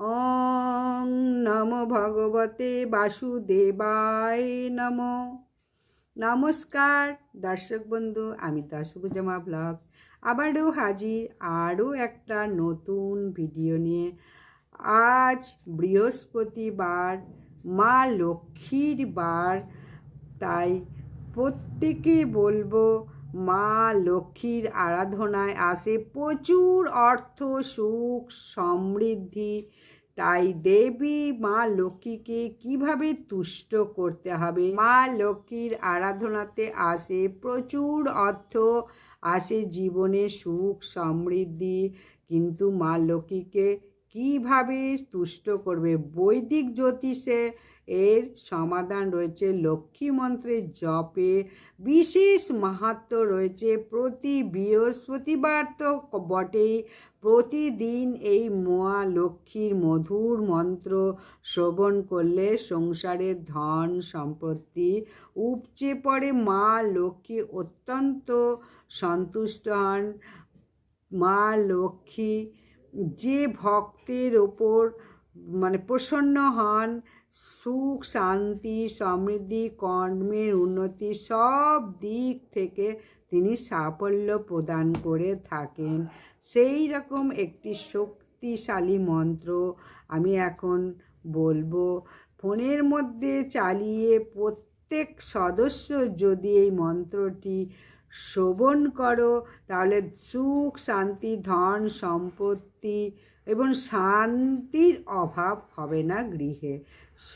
ওং নম ভগবতে বাসুদেবায় নম নমস্কার দর্শক বন্ধু, আমি দশভুজমা ব্লগস। আবারও হাজির আরও একটা নতুন ভিডিও নিয়ে। আজ বৃহস্পতিবার, মা লক্ষ্মীর বার, তাই প্রত্যেকে বলব মা লক্ষ্মীর আরাধনায় আসে প্রচুর অর্থ, সুখ, সমৃদ্ধি। তাই দেবী মা লক্ষ্মীকে কীভাবে তুষ্ট করতে হবে? মা লক্ষ্মীর আরাধনাতে আসে প্রচুর অর্থ, আসে জীবনে সুখ, সমৃদ্ধি। কিন্তু মা লক্ষ্মীকে কীভাবে তুষ্ট করবে। বৈদিক জ্যোতিষে এর সমাধান রয়েছে লক্ষ্মী মন্ত্রের জপে। বিশেষ মাহাত্ম রয়েছে প্রতি বৃহস্পতিবার তো বটেই। প্রতিদিন এই মা লক্ষ্মীর মধুর মন্ত্র শ্রবণ করলে সংসারের ধন সম্পত্তি উপচে পড়ে। মা লক্ষ্মী অত্যন্ত সন্তুষ্ট হন। মা লক্ষ্মী যে ভক্তের ওপর মানে প্রসন্ন হন, সুখ, শান্তি, সমৃদ্ধি, কর্মের উন্নতি সব দিক থেকে তিনি সাফল্য প্রদান করে থাকেন। সেই রকম একটি শক্তিশালী মন্ত্র আমি এখন বলব, ফোনের মধ্যে চালিয়ে প্রত্যেক সদস্য যদি এই মন্ত্রটি শ্রবণ করো, তাহলে সুখ, শান্তি, ধন, সম্পত্তি এবং শান্তির অভাব হবে না গৃহে।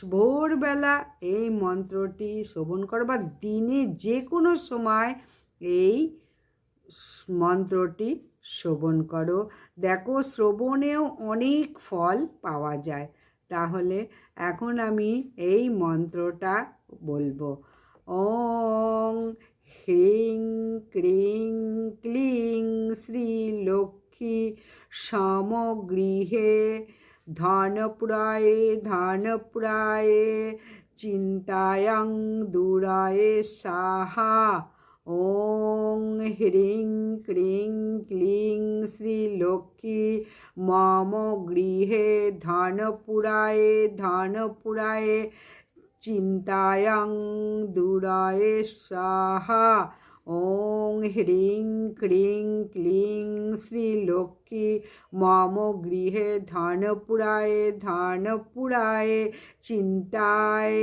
ভোরবেলা এই মন্ত্রটি শ্রবণ করো বা দিনে যে কোনো সময় এই মন্ত্রটি শ্রবণ করো। দেখো, শ্রবণেও অনেক ফল পাওয়া যায়। তাহলে এখন আমি এই মন্ত্রটা বলব। ওং হ্রিং ক্রিং ক্লিং শ্রী লক্ষ্মী সমগৃহে ধনপুরায়ে ধনপুরায়ে চিন্তায়ং দূরায়ে সাহা ওং হ্রিং ক্রিং ক্লিং শ্রী লক্ষ্মী মম গৃহে ধনপুরায়ে ধনপুরায়ে চিন্তায়ং দূরায়ে সাহা ওং হ্রিং ক্রিং ক্লিং শ্রী লক্ষ্মী মম গৃহে ধনপুরায়ে ধনপুরায়ে চিন্তায়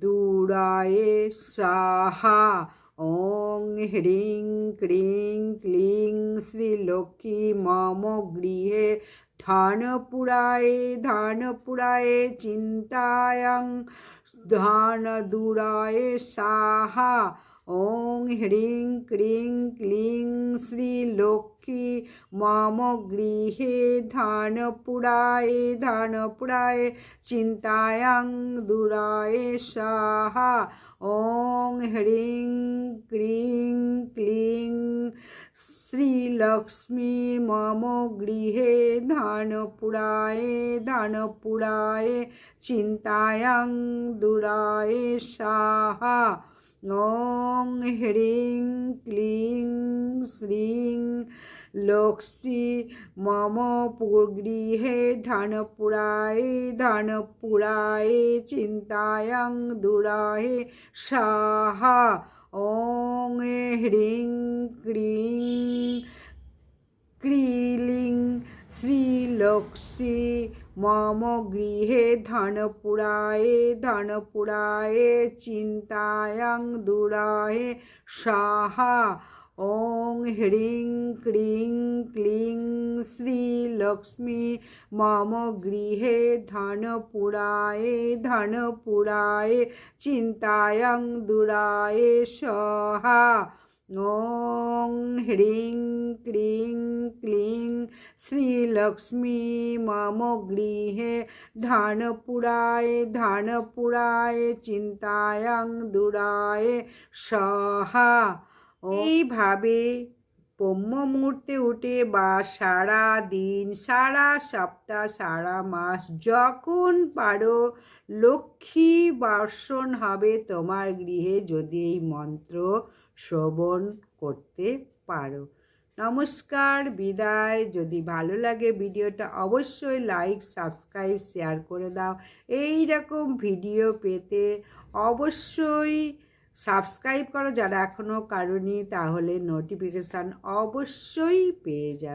দূরায়ে সাহা ওং হ্রিং ক্রিং ক্লিং শ্রী লক্ষ্মী মম গৃহে ধনপুরায়ে ধনপুরায়ে চিন্তায়ং ধন দূরায়ে সাহা ওং হ্রিং ক্রিং ক্লিং শ্রী লক্ষ্মী মম গৃহে ধনপুরায়ে ধনপুরায়ে চিন্তায়ং দূরায়ে সাহা ওং হ্রিং ক্রিং ক্লিং শ্রীলক্ষ্মী মম গৃহে ধনপুরায়ে ধনপুরায়ে চিন্তায়ং দূরায়ে সাহা ওং হ্রিং ক্লিং শ্রীং লক্ষ্মী মম গৃহে ধনপুরায়ে ধনপুরায়ে চিন্তায়ং দূরায়ে সাহা ওং হ্রিং ক্রিং ক্রিলিং শ্রীলক্ষ্মী মম গৃহে ধনপুরায়ে ধনপুরায়ে চিন্তায়ং দূরায়ে সাহা ওং হ্রিং ক্রিং ক্লিং শ্রীলক্ষ্মী মম গৃহে ধনপুরায়ে ধনপুরায়ে চিন্তায়ং দূরায়ে সহা ওং হ্রিং ক্রিং ক্লিং শ্রীলক্ষ্মী মম গৃহে ধনপুরায়ে ধনপুরায়ে চিন্তায়ং দূরায়ে সহা এইভাবে ব্রহ্ম মুহূর্তে উঠে বা সারা দিন, সারা সপ্তাহ, সারা মাস যখন পারো, লক্ষ্মী বর্ষণ হবে তোমার গৃহে যদি এই মন্ত্র শ্রবণ করতে পারো। নমস্কার, বিদায়। যদি ভালো লাগে ভিডিওটা অবশ্যই লাইক, সাবস্ক্রাইব, শেয়ার করে দাও। এই রকম ভিডিও পেতে অবশ্যই সাবস্ক্রাইব করো। যারা এখনও কারণই তাহলে নোটিফিকেশান অবশ্যই পেয়ে যাবে।